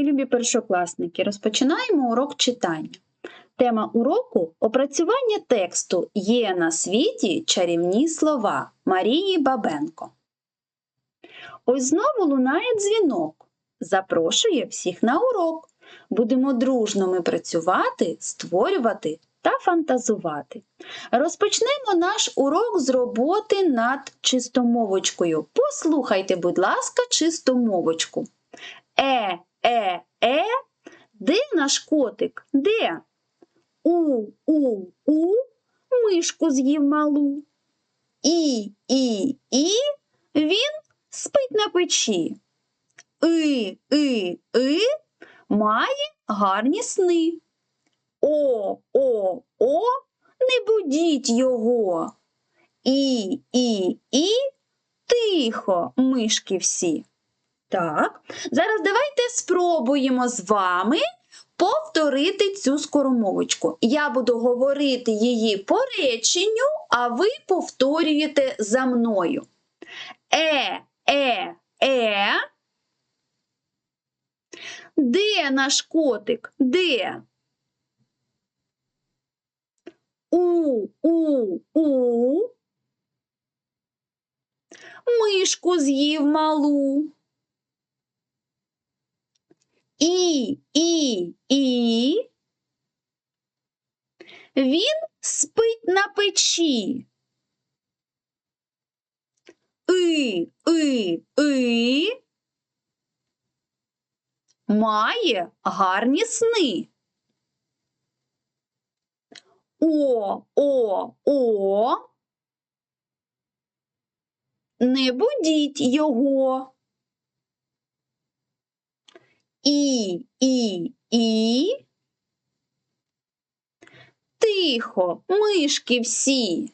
мої любі першокласники, розпочинаємо урок читання. Тема уроку опрацювання тексту Є на світі чарівні слова Марії Бабенко. Ось знову лунає дзвінок. Запрошує всіх на урок. Будемо дружно ми працювати, створювати та фантазувати. Розпочнемо наш урок з роботи над чистомовочкою. Послухайте, будь ласка, чистомовочку. Е, е, е, де наш котик? Де? У, у, у, мишку з'їв малу. І, і, і, він спить на печі. И, и, и, має гарні сни. О, о, о, не будіть його. І, і, і, тихо, мишки всі. Так, зараз давайте спробуємо з вами повторити цю скоромовочку. Я буду говорити її по реченню, а ви повторюєте за мною. Е, е, е. Де наш котик? Де? У, у, у. Мишку з'їв малу. І, і, і. Він спить на печі. И, и, и. Має гарні сни. О, о, о. Не будіть його. І, і, і. Тихо, мишки всі.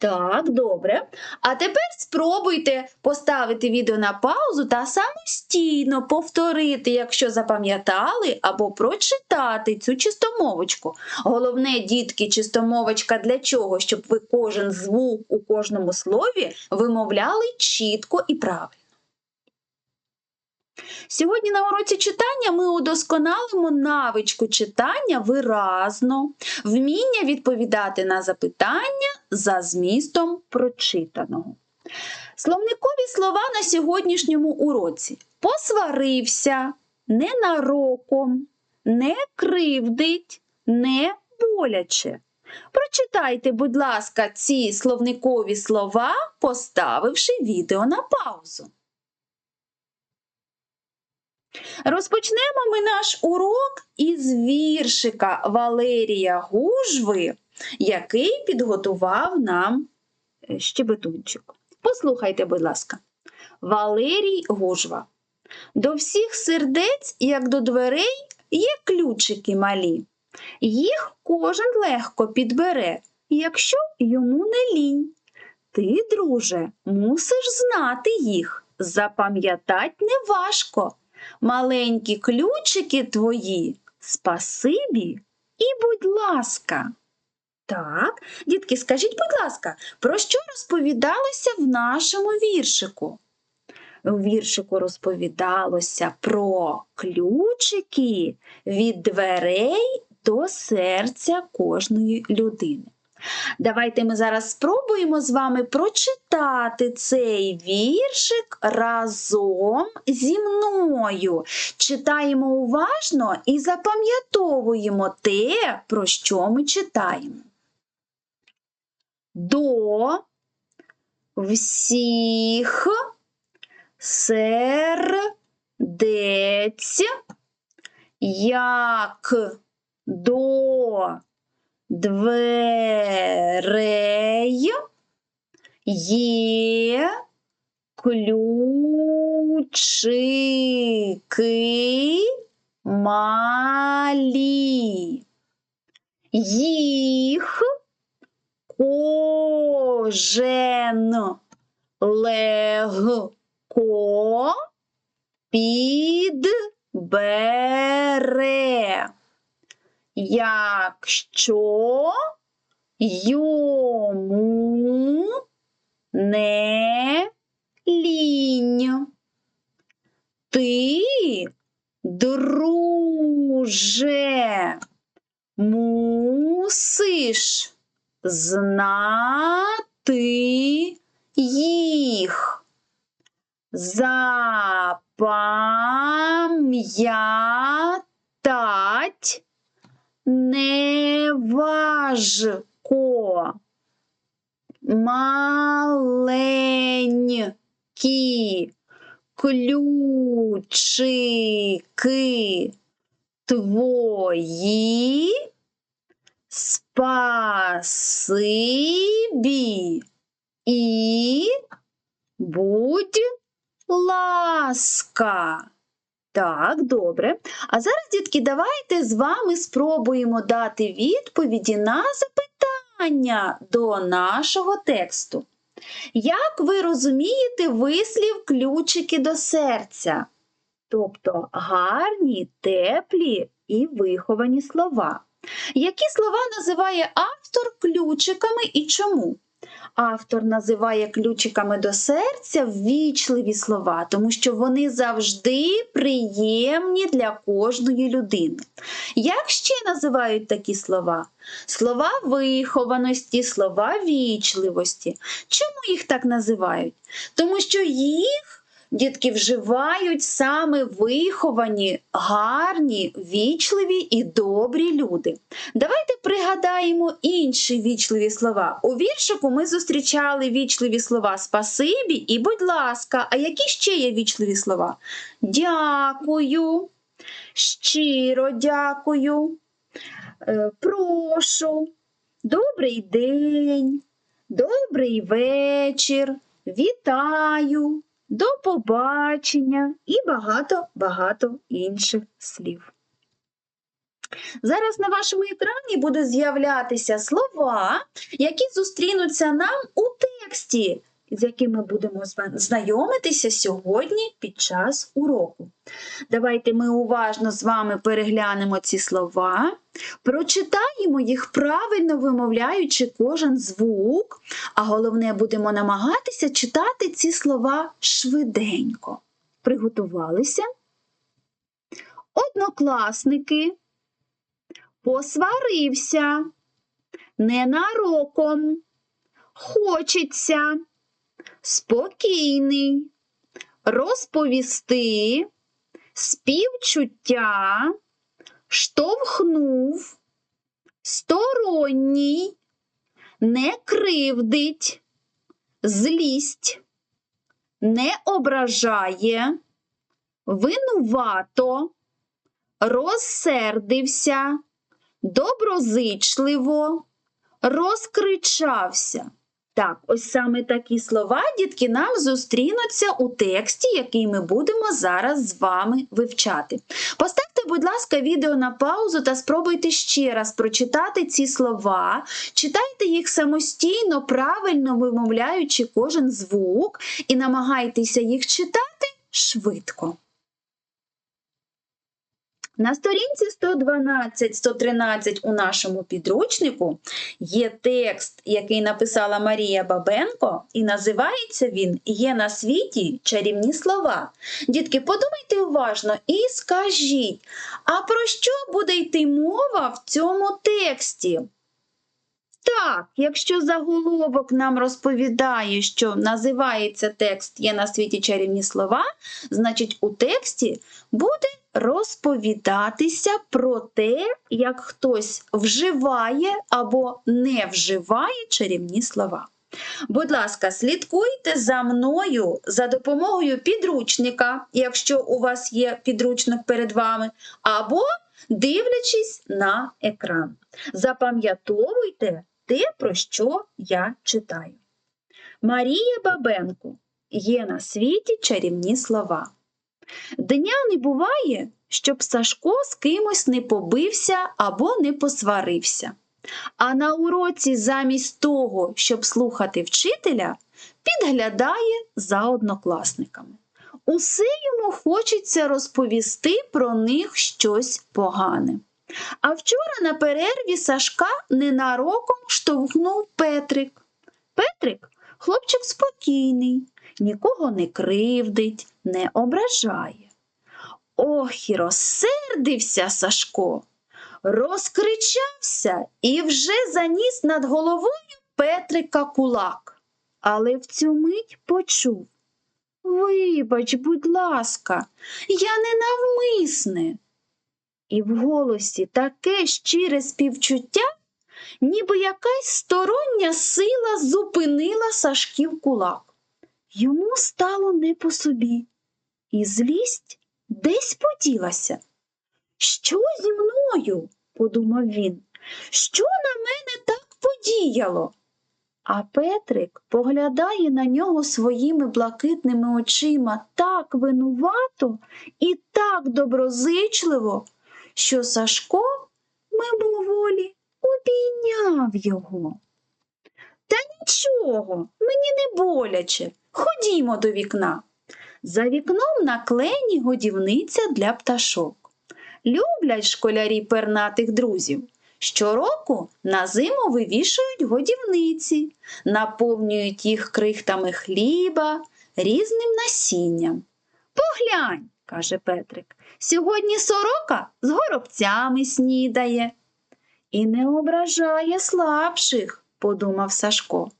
Так, добре. А тепер спробуйте поставити відео на паузу та самостійно повторити, якщо запам'ятали, або прочитати цю чистомовочку. Головне, дітки, чистомовочка для чого? Щоб ви кожен звук у кожному слові вимовляли чітко і правильно. Сьогодні на уроці читання ми удосконалимо навичку читання виразно, вміння відповідати на запитання за змістом прочитаного. Словникові слова на сьогоднішньому уроці посварився, ненароком, не кривдить, не боляче. Прочитайте, будь ласка, ці словникові слова, поставивши відео на паузу. Розпочнемо ми наш урок із віршика Валерія Гужви, який підготував нам е, щебетунчик. Послухайте, будь ласка, Валерій Гужва. До всіх сердець, як до дверей, є ключики малі. Їх кожен легко підбере, якщо йому не лінь. Ти, друже, мусиш знати їх, запам'ятать неважко маленькі ключики твої, спасибі і будь ласка. Так, дітки, скажіть, будь ласка, про що розповідалося в нашому віршику? У віршику розповідалося про ключики від дверей до серця кожної людини. Давайте ми зараз спробуємо з вами прочитати цей віршик разом зі мною. Читаємо уважно і запам'ятовуємо те, про що ми читаємо. До всіх сердець, як до дверей є ключики малі. Їх кожен легко підбере якщо йому не лінь. Ти, друже, мусиш знати їх. Запам'ятать неважко. Маленькі ключики твої спасибі і будь ласка. Так, добре. А зараз, дітки, давайте з вами спробуємо дати відповіді на запитання до нашого тексту. Як ви розумієте вислів ключики до серця? Тобто гарні, теплі і виховані слова. Які слова називає автор ключиками і чому? Автор називає ключиками до серця ввічливі слова, тому що вони завжди приємні для кожної людини. Як ще називають такі слова? Слова вихованості, слова вічливості. Чому їх так називають? Тому що їх дітки вживають саме виховані, гарні, вічливі і добрі люди. Давайте пригадаємо інші вічливі слова. У віршику ми зустрічали вічливі слова спасибі і будь ласка. А які ще є вічливі слова? Дякую, щиро дякую, е, прошу, добрий день, добрий вечір, вітаю, до побачення і багато-багато інших слів. Зараз на вашому екрані будуть з'являтися слова, які зустрінуться нам у тексті, з якими будемо знайомитися сьогодні під час уроку. Давайте ми уважно з вами переглянемо ці слова, прочитаємо їх правильно вимовляючи кожен звук, а головне будемо намагатися читати ці слова швиденько. Приготувалися? Однокласники посварився, ненароком, хочеться, спокійний, розповісти, співчуття, штовхнув, сторонній, не кривдить, злість, не ображає, винувато, розсердився, доброзичливо, розкричався. Так, ось саме такі слова, дітки, нам зустрінуться у тексті, який ми будемо зараз з вами вивчати. Поставте, будь ласка, відео на паузу та спробуйте ще раз прочитати ці слова. Читайте їх самостійно, правильно вимовляючи кожен звук, і намагайтеся їх читати швидко. На сторінці 112-113 у нашому підручнику є текст, який написала Марія Бабенко, і називається він Є на світі чарівні слова. Дітки, подумайте уважно і скажіть, а про що буде йти мова в цьому тексті? Так, якщо заголовок нам розповідає, що називається текст Є на світі чарівні слова, значить у тексті буде розповідатися про те, як хтось вживає або не вживає чарівні слова. Будь ласка, слідкуйте за мною за допомогою підручника, якщо у вас є підручник перед вами, або дивлячись на екран. Запам'ятовуйте те, про що я читаю. Марія Бабенко є на світі чарівні слова. Дня не буває, щоб Сашко з кимось не побився або не посварився. А на уроці замість того, щоб слухати вчителя, підглядає за однокласниками. Усе йому хочеться розповісти про них щось погане. А вчора на перерві Сашка ненароком штовхнув Петрик. Петрик хлопчик спокійний, нікого не кривдить, не ображає. Ох, і розсердився Сашко, розкричався і вже заніс над головою Петрика кулак. Але в цю мить почув. Вибач, будь ласка, я не навмисне. І в голосі таке щире співчуття, ніби якась стороння сила зупинила Сашків кулак. Йому стало не по собі, і злість десь поділася. Що зі мною? подумав він. Що на мене так подіяло? А Петрик поглядає на нього своїми блакитними очима так винувато і так доброзичливо, що Сашко мимоволі обійняв його. Та нічого, мені не боляче. Ходімо до вікна. За вікном на клені годівниця для пташок. Люблять школярі пернатих друзів. Щороку на зиму вивішують годівниці, наповнюють їх крихтами хліба, різним насінням. Поглянь, каже Петрик, сьогодні сорока з горобцями снідає. І не ображає слабших, подумав Сашко.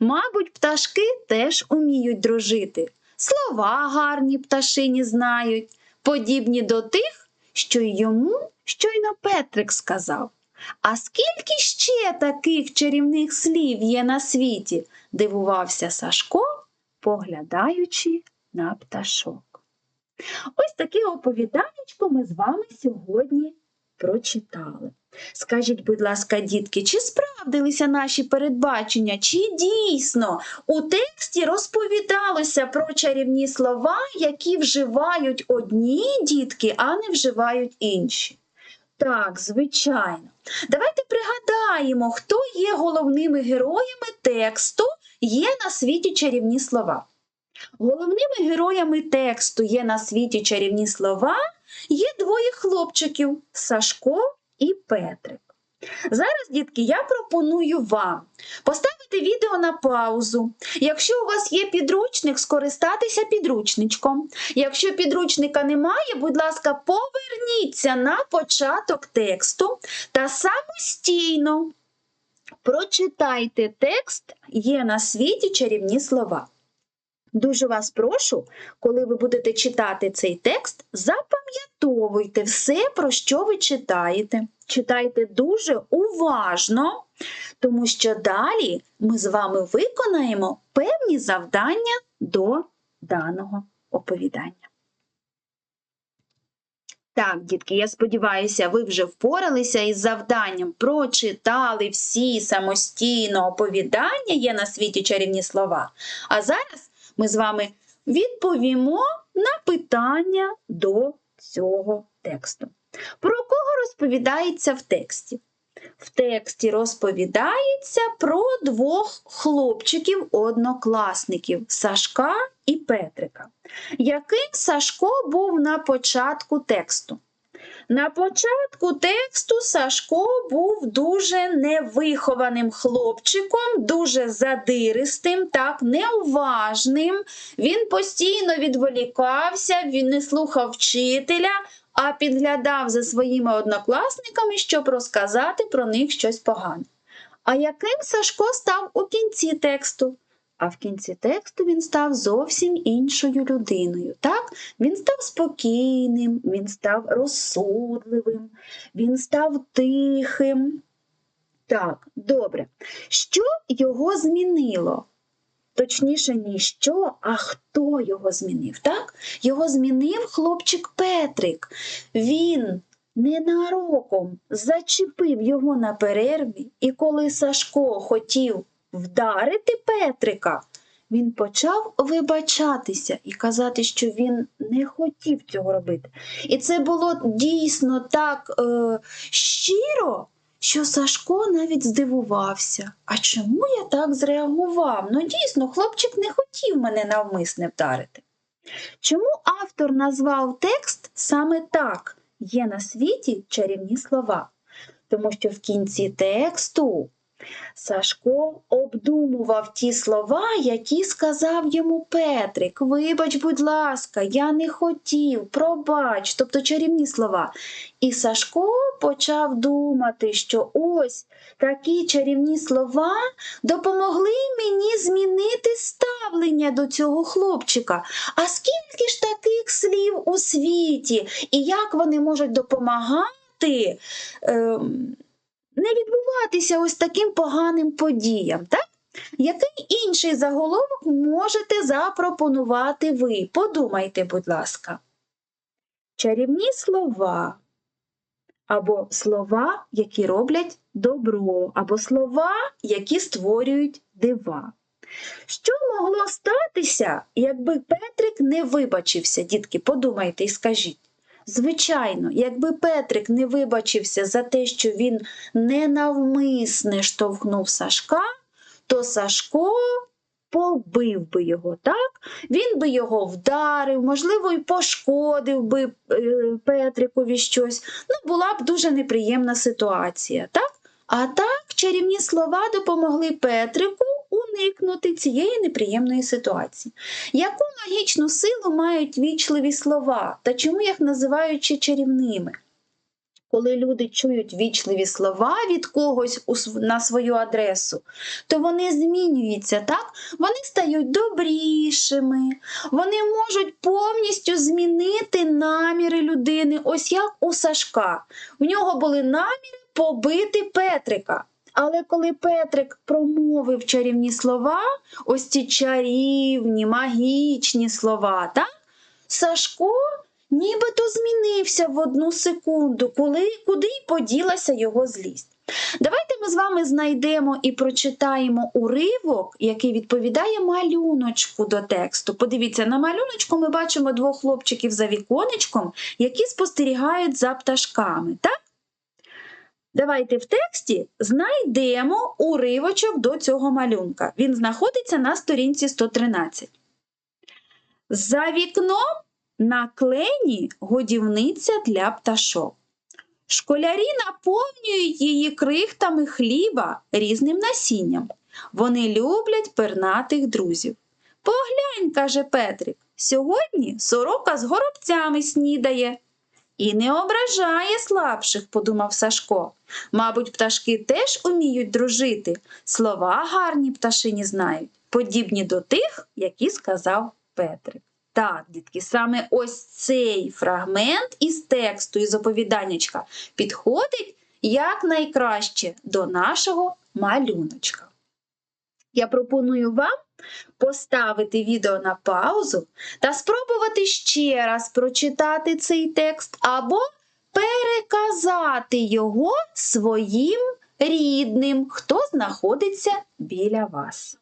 Мабуть, пташки теж уміють дружити. Слова гарні пташині знають, подібні до тих, що й йому щойно Петрик сказав. А скільки ще таких чарівних слів є на світі? дивувався Сашко, поглядаючи на пташок. Ось таке оповіданечко ми з вами сьогодні прочитали. Скажіть, будь ласка, дітки, чи справдилися наші передбачення, чи дійсно у тексті розповідалося про чарівні слова, які вживають одні дітки, а не вживають інші? Так, звичайно. Давайте пригадаємо, хто є головними героями тексту є на світі чарівні слова. Головними героями тексту є на світі чарівні слова є двоє хлопчиків Сашко і Петрик. Зараз, дітки, я пропоную вам поставити відео на паузу. Якщо у вас є підручник, скористатися підручничком. Якщо підручника немає, будь ласка, поверніться на початок тексту та самостійно прочитайте текст Є на світі чарівні слова. Дуже вас прошу, коли ви будете читати цей текст, запам'ятовуйте все, про що ви читаєте. Читайте дуже уважно, тому що далі ми з вами виконаємо певні завдання до даного оповідання. Так, дітки, я сподіваюся, ви вже впоралися із завданням, прочитали всі самостійно оповідання, є на світі чарівні слова. А зараз ми з вами відповімо на питання до цього тексту. Про кого розповідається в тексті? В тексті розповідається про двох хлопчиків-однокласників Сашка і Петрика. Яким Сашко був на початку тексту? На початку тексту Сашко був дуже невихованим хлопчиком, дуже задиристим, так, неуважним. Він постійно відволікався, він не слухав вчителя, а підглядав за своїми однокласниками, щоб розказати про них щось погане. А яким Сашко став у кінці тексту? А в кінці тексту він став зовсім іншою людиною. Так? Він став спокійним, він став розсудливим, він став тихим. Так, добре. Що його змінило? Точніше, не що, а хто його змінив. Так? Його змінив хлопчик Петрик. Він ненароком зачепив його на перерві, і коли Сашко хотів вдарити Петрика, він почав вибачатися і казати, що він не хотів цього робити. І це було дійсно так е, щиро, що Сашко навіть здивувався. А чому я так зреагував? Ну, дійсно, хлопчик не хотів мене навмисне вдарити. Чому автор назвав текст саме так? Є на світі чарівні слова? Тому що в кінці тексту Сашко обдумував ті слова, які сказав йому Петрик. Вибач, будь ласка, я не хотів, пробач, тобто чарівні слова. І Сашко почав думати, що ось такі чарівні слова допомогли мені змінити ставлення до цього хлопчика. А скільки ж таких слів у світі, і як вони можуть допомагати? Ем, не відбуватися ось таким поганим подіям, так? Який інший заголовок можете запропонувати ви? Подумайте, будь ласка. Чарівні слова, або слова, які роблять добро, або слова, які створюють дива. Що могло статися, якби Петрик не вибачився, дітки, подумайте і скажіть. Звичайно, якби Петрик не вибачився за те, що він ненавмисне штовхнув Сашка, то Сашко побив би його, так? Він би його вдарив, можливо, і пошкодив би е, Петрикові щось. Ну, була б дуже неприємна ситуація, так? А так чарівні слова допомогли Петрику уникнути цієї неприємної ситуації. Яку магічну силу мають вічливі слова та чому їх називають чарівними? Коли люди чують вічливі слова від когось на свою адресу, то вони змінюються, так? Вони стають добрішими, вони можуть повністю змінити наміри людини, ось як у Сашка. В нього були наміри побити Петрика. Але коли Петрик промовив чарівні слова, ось ці чарівні, магічні слова, так? Сашко нібито змінився в одну секунду, коли, куди й поділася його злість. Давайте ми з вами знайдемо і прочитаємо уривок, який відповідає малюночку до тексту. Подивіться, на малюночку ми бачимо двох хлопчиків за віконечком, які спостерігають за пташками. Так? Давайте в тексті знайдемо уривочок до цього малюнка. Він знаходиться на сторінці 113. За вікном на клені годівниця для пташок. Школярі наповнюють її крихтами хліба різним насінням. Вони люблять пернатих друзів. Поглянь, каже Петрик, сьогодні сорока з горобцями снідає. І не ображає слабших, подумав Сашко. Мабуть, пташки теж уміють дружити. Слова гарні пташині знають, подібні до тих, які сказав Петрик. Так, дітки, саме ось цей фрагмент із тексту, із оповіданнячка підходить якнайкраще до нашого малюночка. Я пропоную вам поставити відео на паузу та спробувати ще раз прочитати цей текст або переказати його своїм рідним, хто знаходиться біля вас.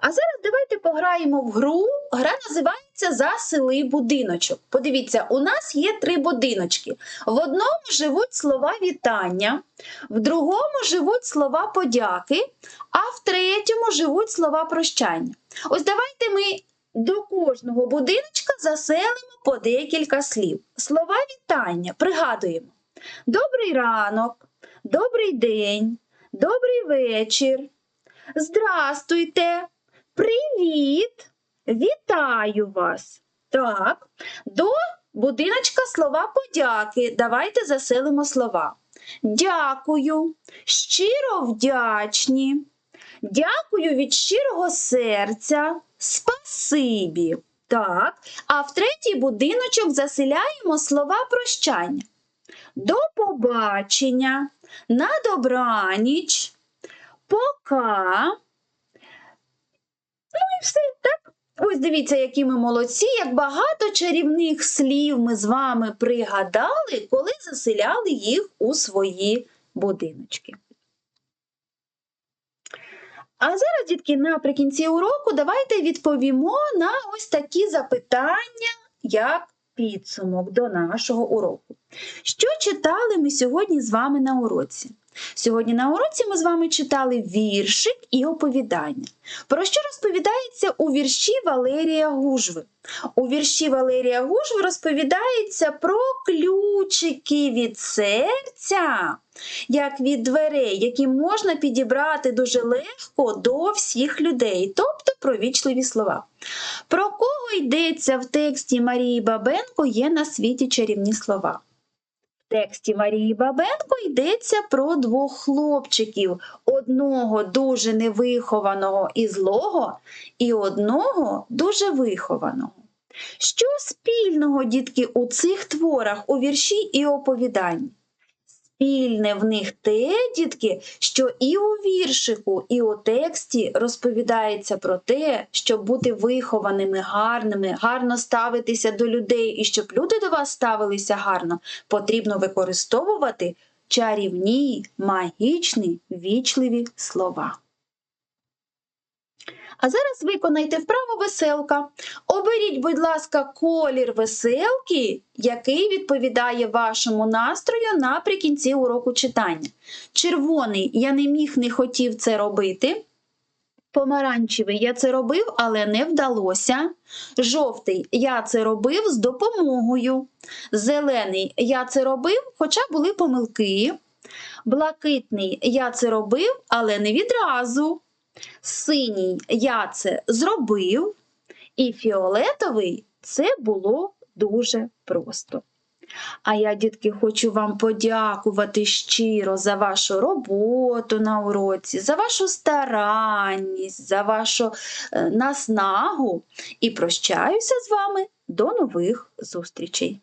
А зараз давайте пограємо в гру. Гра називається Засили будиночок. Подивіться, у нас є три будиночки. В одному живуть слова вітання, в другому живуть слова подяки, а в третьому живуть слова прощання. Ось давайте ми до кожного будиночка заселимо по декілька слів. Слова вітання пригадуємо. Добрий ранок, добрий день, добрий вечір. Здрастуйте, привіт, вітаю вас. Так, до будиночка слова подяки. Давайте заселимо слова. Дякую, щиро вдячні. Дякую від щирого серця. Спасибі. Так, а в третій будиночок заселяємо слова прощання. До побачення, на добраніч, пока. Ну і все, так? Ось дивіться, які ми молодці, як багато чарівних слів ми з вами пригадали, коли заселяли їх у свої будиночки. А зараз, дітки, наприкінці уроку давайте відповімо на ось такі запитання, як підсумок до нашого уроку. Що читали ми сьогодні з вами на уроці? Сьогодні на уроці ми з вами читали віршик і оповідання. Про що розповідається у вірші Валерія Гужви? У вірші Валерія Гужви розповідається про ключики від серця, як від дверей, які можна підібрати дуже легко до всіх людей, тобто про вічливі слова. Про кого йдеться в тексті Марії Бабенко є на світі чарівні слова. Тексті Марії Бабенко йдеться про двох хлопчиків: одного дуже невихованого і злого, і одного дуже вихованого. Що спільного, дітки, у цих творах, у вірші і оповіданні? Спільне в них те, дітки, що і у віршику, і у тексті розповідається про те, щоб бути вихованими, гарними, гарно ставитися до людей, і щоб люди до вас ставилися гарно, потрібно використовувати чарівні, магічні, вічливі слова. А зараз виконайте вправу веселка. Оберіть, будь ласка, колір веселки, який відповідає вашому настрою наприкінці уроку читання. Червоний я не міг, не хотів це робити. Помаранчевий я це робив, але не вдалося. Жовтий я це робив з допомогою. Зелений я це робив, хоча були помилки. Блакитний я це робив, але не відразу. Синій я це зробив, і фіолетовий це було дуже просто. А я, дітки, хочу вам подякувати щиро за вашу роботу на уроці, за вашу старанність, за вашу е, наснагу і прощаюся з вами до нових зустрічей.